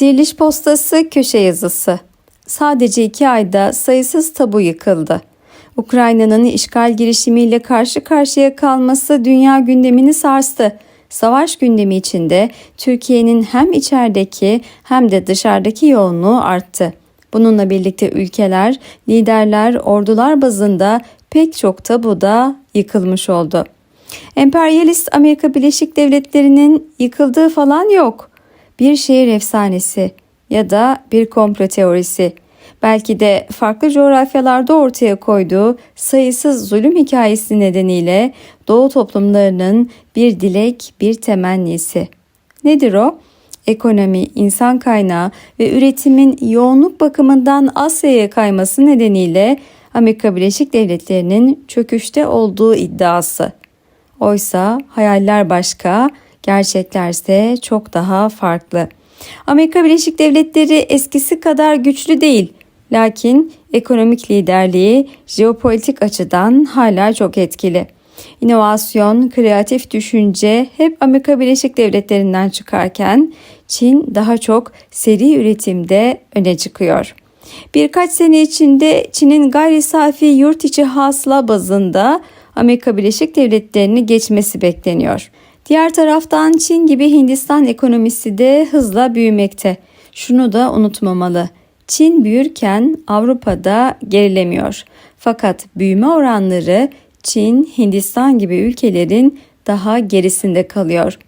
Diriliş Postası Köşe Yazısı Sadece iki ayda sayısız tabu yıkıldı. Ukrayna'nın işgal girişimiyle karşı karşıya kalması dünya gündemini sarstı. Savaş gündemi içinde Türkiye'nin hem içerideki hem de dışarıdaki yoğunluğu arttı. Bununla birlikte ülkeler, liderler, ordular bazında pek çok tabu da yıkılmış oldu. Emperyalist Amerika Birleşik Devletleri'nin yıkıldığı falan yok. Bir şehir efsanesi ya da bir komplo teorisi. Belki de farklı coğrafyalarda ortaya koyduğu sayısız zulüm hikayesi nedeniyle Doğu toplumlarının bir dilek, bir temennisi. Nedir o? Ekonomi, insan kaynağı ve üretimin yoğunluk bakımından Asya'ya kayması nedeniyle Amerika Birleşik Devletleri'nin çöküşte olduğu iddiası. Oysa hayaller başka, gerçeklerse çok daha farklı. Amerika Birleşik Devletleri eskisi kadar güçlü değil. Lakin ekonomik liderliği jeopolitik açıdan hala çok etkili. İnovasyon, kreatif düşünce hep Amerika Birleşik Devletleri'nden çıkarken Çin daha çok seri üretimde öne çıkıyor. Birkaç sene içinde Çin'in gayri safi yurt içi hasıla bazında Amerika Birleşik Devletleri'ni geçmesi bekleniyor. Diğer taraftan Çin gibi Hindistan ekonomisi de hızla büyümekte. Şunu da unutmamalı. Çin büyürken Avrupa'da gerilemiyor. Fakat büyüme oranları Çin, Hindistan gibi ülkelerin daha gerisinde kalıyor.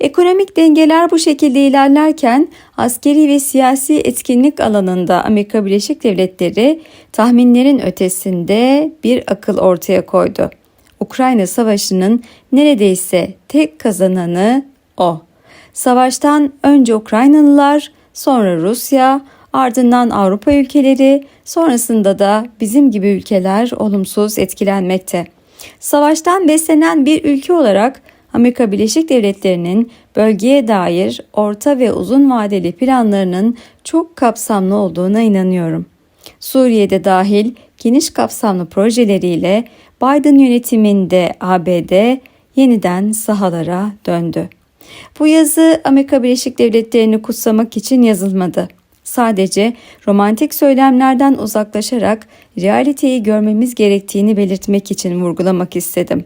Ekonomik dengeler bu şekilde ilerlerken askeri ve siyasi etkinlik alanında Amerika Birleşik Devletleri tahminlerin ötesinde bir akıl ortaya koydu. Ukrayna Savaşı'nın neredeyse tek kazananı o. Savaştan önce Ukraynalılar, sonra Rusya, ardından Avrupa ülkeleri, sonrasında da bizim gibi ülkeler olumsuz etkilenmekte. Savaştan beslenen bir ülke olarak Amerika Birleşik Devletleri'nin bölgeye dair orta ve uzun vadeli planlarının çok kapsamlı olduğuna inanıyorum. Suriye'de dahil geniş kapsamlı projeleriyle Biden yönetiminde ABD yeniden sahalara döndü. Bu yazı Amerika Birleşik Devletleri'ni kutsamak için yazılmadı. Sadece romantik söylemlerden uzaklaşarak realiteyi görmemiz gerektiğini belirtmek için vurgulamak istedim.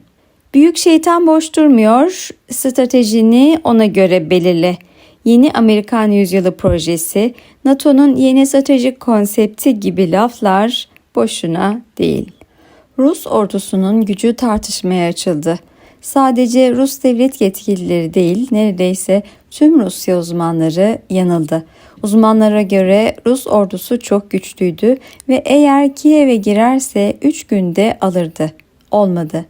Büyük şeytan boş durmuyor, stratejini ona göre belirle. Yeni Amerikan Yüzyılı projesi, NATO'nun yeni stratejik konsepti gibi laflar boşuna değil. Rus ordusunun gücü tartışmaya açıldı. Sadece Rus devlet yetkilileri değil, neredeyse tüm Rusya uzmanları yanıldı. Uzmanlara göre Rus ordusu çok güçlüydü ve eğer Kiev'e girerse 3 günde alırdı olmadı.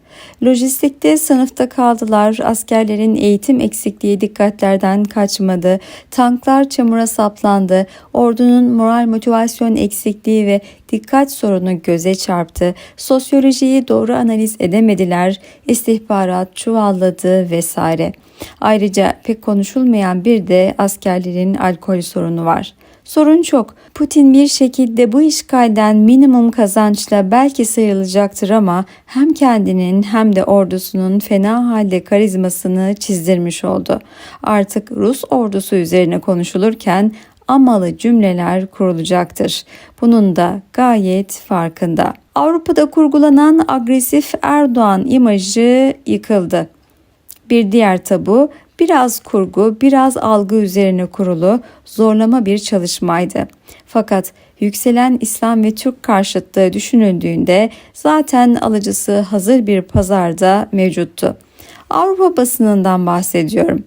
Lojistikte sınıfta kaldılar. Askerlerin eğitim eksikliği dikkatlerden kaçmadı. Tanklar çamura saplandı. Ordunun moral motivasyon eksikliği ve dikkat sorunu göze çarptı. Sosyolojiyi doğru analiz edemediler. İstihbarat çuvalladı vesaire. Ayrıca pek konuşulmayan bir de askerlerin alkol sorunu var. Sorun çok. Putin bir şekilde bu işgalden minimum kazançla belki sayılacaktır ama hem kendinin hem de ordusunun fena halde karizmasını çizdirmiş oldu. Artık Rus ordusu üzerine konuşulurken amalı cümleler kurulacaktır. Bunun da gayet farkında. Avrupa'da kurgulanan agresif Erdoğan imajı yıkıldı. Bir diğer tabu biraz kurgu, biraz algı üzerine kurulu zorlama bir çalışmaydı. Fakat yükselen İslam ve Türk karşıtlığı düşünüldüğünde zaten alıcısı hazır bir pazarda mevcuttu. Avrupa basınından bahsediyorum.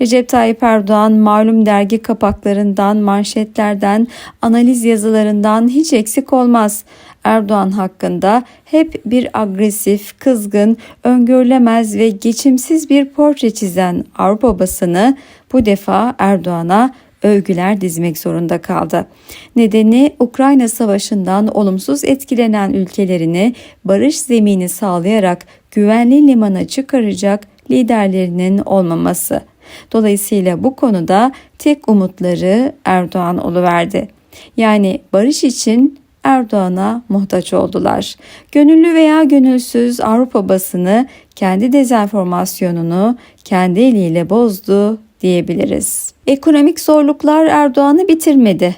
Recep Tayyip Erdoğan malum dergi kapaklarından, manşetlerden, analiz yazılarından hiç eksik olmaz. Erdoğan hakkında hep bir agresif, kızgın, öngörülemez ve geçimsiz bir portre çizen Avrupa basını bu defa Erdoğan'a övgüler dizmek zorunda kaldı. Nedeni Ukrayna Savaşı'ndan olumsuz etkilenen ülkelerini barış zemini sağlayarak güvenli limana çıkaracak liderlerinin olmaması. Dolayısıyla bu konuda tek umutları Erdoğan oluverdi. Yani barış için Erdoğan'a muhtaç oldular. Gönüllü veya gönülsüz Avrupa basını kendi dezenformasyonunu kendi eliyle bozdu diyebiliriz. Ekonomik zorluklar Erdoğan'ı bitirmedi.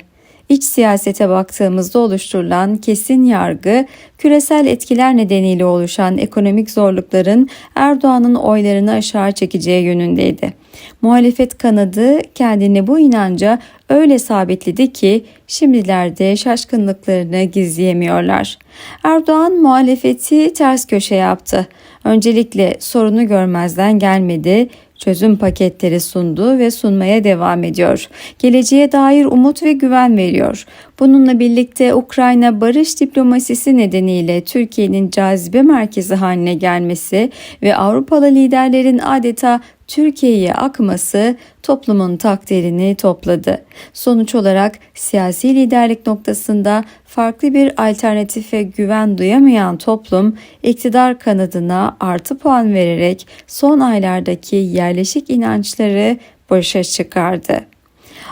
İç siyasete baktığımızda oluşturulan kesin yargı, küresel etkiler nedeniyle oluşan ekonomik zorlukların Erdoğan'ın oylarını aşağı çekeceği yönündeydi. Muhalefet kanadı kendini bu inanca öyle sabitledi ki şimdilerde şaşkınlıklarını gizleyemiyorlar. Erdoğan muhalefeti ters köşe yaptı. Öncelikle sorunu görmezden gelmedi, çözüm paketleri sundu ve sunmaya devam ediyor. Geleceğe dair umut ve güven veriyor. Bununla birlikte Ukrayna barış diplomasisi nedeniyle Türkiye'nin cazibe merkezi haline gelmesi ve Avrupalı liderlerin adeta Türkiye'ye akması toplumun takdirini topladı. Sonuç olarak siyasi liderlik noktasında farklı bir alternatife güven duyamayan toplum iktidar kanadına artı puan vererek son aylardaki yerleşik inançları başa çıkardı.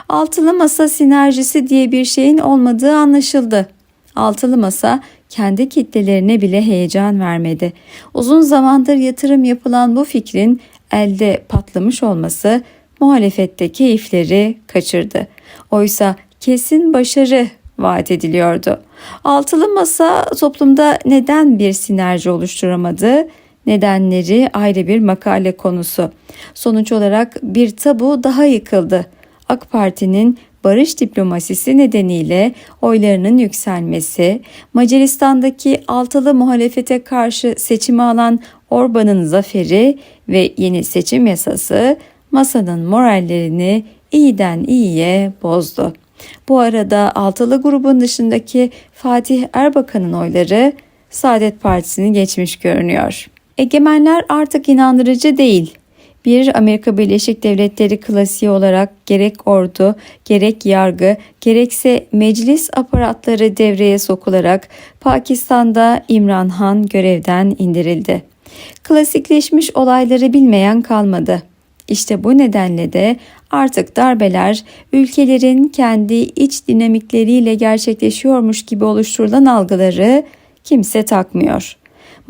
Altılı masa sinerjisi diye bir şeyin olmadığı anlaşıldı. Altılı masa kendi kitlelerine bile heyecan vermedi. Uzun zamandır yatırım yapılan bu fikrin elde patlamış olması muhalefette keyifleri kaçırdı. Oysa kesin başarı vaat ediliyordu. Altılı masa toplumda neden bir sinerji oluşturamadı? Nedenleri ayrı bir makale konusu. Sonuç olarak bir tabu daha yıkıldı. AK Parti'nin barış diplomasisi nedeniyle oylarının yükselmesi, Macaristan'daki altılı muhalefete karşı seçimi alan Orban'ın zaferi ve yeni seçim yasası masanın morallerini iyiden iyiye bozdu. Bu arada altılı grubun dışındaki Fatih Erbakan'ın oyları Saadet Partisi'ni geçmiş görünüyor. Egemenler artık inandırıcı değil. Bir Amerika Birleşik Devletleri klasiği olarak gerek ordu, gerek yargı, gerekse meclis aparatları devreye sokularak Pakistan'da İmran Han görevden indirildi. Klasikleşmiş olayları bilmeyen kalmadı. İşte bu nedenle de artık darbeler ülkelerin kendi iç dinamikleriyle gerçekleşiyormuş gibi oluşturulan algıları kimse takmıyor.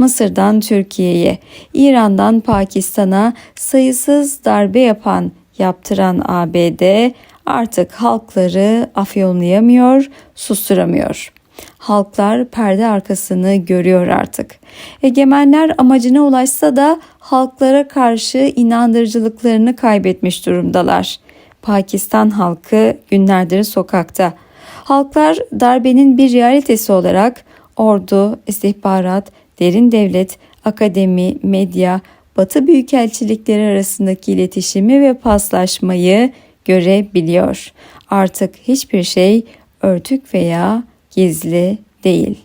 Mısır'dan Türkiye'ye, İran'dan Pakistan'a sayısız darbe yapan, yaptıran ABD artık halkları afyonlayamıyor, susturamıyor. Halklar perde arkasını görüyor artık. Egemenler amacına ulaşsa da halklara karşı inandırıcılıklarını kaybetmiş durumdalar. Pakistan halkı günlerdir sokakta. Halklar darbenin bir realitesi olarak ordu, istihbarat, derin devlet, akademi, medya, Batı büyükelçilikleri arasındaki iletişimi ve paslaşmayı görebiliyor. Artık hiçbir şey örtük veya gizli değil.